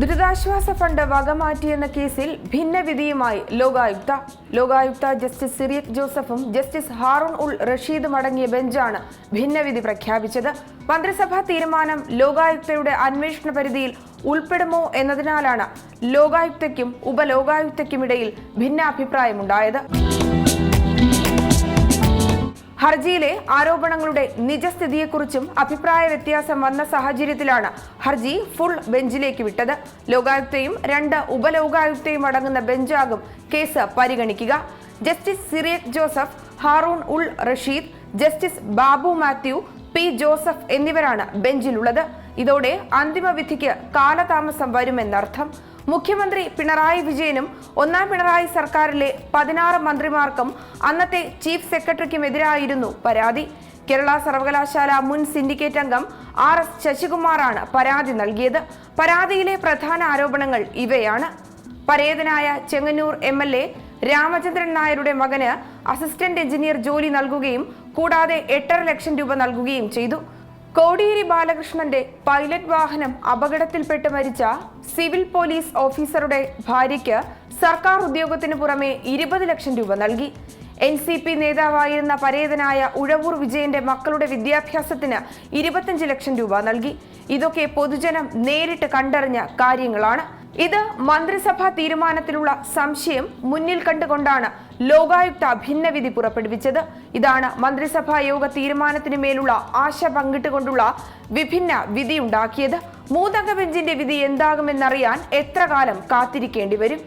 ദുരിതാശ്വാസ ഫണ്ട് വകമാറ്റിയെന്ന കേസിൽ ഭിന്നവിധിയുമായി ലോകായുക്ത. ലോകായുക്ത ജസ്റ്റിസ് സിറിയക് ജോസഫും ജസ്റ്റിസ് ഹാറൂൺ ഉൾ റഷീദും അടങ്ങിയ ബെഞ്ചാണ് ഭിന്നവിധി പ്രഖ്യാപിച്ചത്. മന്ത്രിസഭാ തീരുമാനം ലോകായുക്തയുടെ അന്വേഷണ പരിധിയിൽ ഉൾപ്പെടുമോ എന്നതിനാലാണ് ലോകായുക്തയ്ക്കും ഉപലോകായുക്തയ്ക്കുമിടയിൽ ഭിന്നാഭിപ്രായമുണ്ടായത്. ഹർജിയിലെ ആരോപണങ്ങളുടെ നിജസ്ഥിതിയെക്കുറിച്ചും അഭിപ്രായ വ്യത്യാസം വന്ന സാഹചര്യത്തിലാണ് ഹർജി ഫുൾ ബെഞ്ചിലേക്ക് വിട്ടത്. ലോകായുക്തയും രണ്ട് ഉപലോകായുക്തയും അടങ്ങുന്ന ബെഞ്ചാകും കേസ് പരിഗണിക്കുക. Justice Cyriac Joseph Haroon ul Rasheed justice Babu Mathew P Joseph എന്നിവരാണ് ബെഞ്ചിലുള്ളത്. ഇതോടെ അന്തിമ വിധിക്ക് കാലതാമസം വരുമെന്നർത്ഥം. മുഖ്യമന്ത്രി പിണറായി വിജയനും ഒന്നാം പിണറായി സർക്കാരിലെ പതിനാറ് മന്ത്രിമാർക്കും അന്നത്തെ ചീഫ് സെക്രട്ടറിക്കുമെതിരായിരുന്നു പരാതി. കേരള സർവകലാശാല മുൻ സിൻഡിക്കേറ്റ് അംഗം ആർ എസ് ശശികുമാറാണ് പരാതി നൽകിയത്. പരാതിയിലെ പ്രധാന ആരോപണങ്ങൾ ഇവയാണ്. പരേതനായ Chengannur M L A Ramachandran നായരുടെ മകന് അസിസ്റ്റന്റ് എഞ്ചിനീയർ ജോലി നൽകുകയും കൂടാതെ എട്ടര ലക്ഷം രൂപ നൽകുകയും ചെയ്തു. കോടിയേരി ബാലകൃഷ്ണന്റെ പൈലറ്റ് വാഹനം അപകടത്തിൽപ്പെട്ട് മരിച്ച സിവിൽ പോലീസ് ഓഫീസറുടെ ഭാര്യയ്ക്ക് സർക്കാർ ഉദ്യോഗത്തിന് പുറമെ ഇരുപത് ലക്ഷം രൂപ നൽകി. എൻ സി പി നേതാവായിരുന്ന പരേതനായ ഉഴവൂർ വിജയന്റെ മക്കളുടെ വിദ്യാഭ്യാസത്തിന് ഇരുപത്തഞ്ച് ലക്ഷം രൂപ നൽകി. ഇതൊക്കെ പൊതുജനം നേരിട്ട് കണ്ടറിഞ്ഞ കാര്യങ്ങളാണ്. ഇത് മന്ത്രിസഭാ തീരുമാനത്തിലുള്ള സംശയം മുന്നിൽ കണ്ടുകൊണ്ടാണ് ലോകായുക്ത ഭിന്നവിധി പുറപ്പെടുവിച്ചത്. ഇതാണ് മന്ത്രിസഭാ യോഗ തീരുമാനത്തിന് മേലുള്ള ആശ പങ്കിട്ടുകൊണ്ടുള്ള വിഭിന്ന വിധിയുണ്ടാക്കിയത്. മൂന്നംഗ ബെഞ്ചിന്റെ വിധി എന്താകുമെന്നറിയാൻ എത്ര കാലം കാത്തിരിക്കേണ്ടി വരും?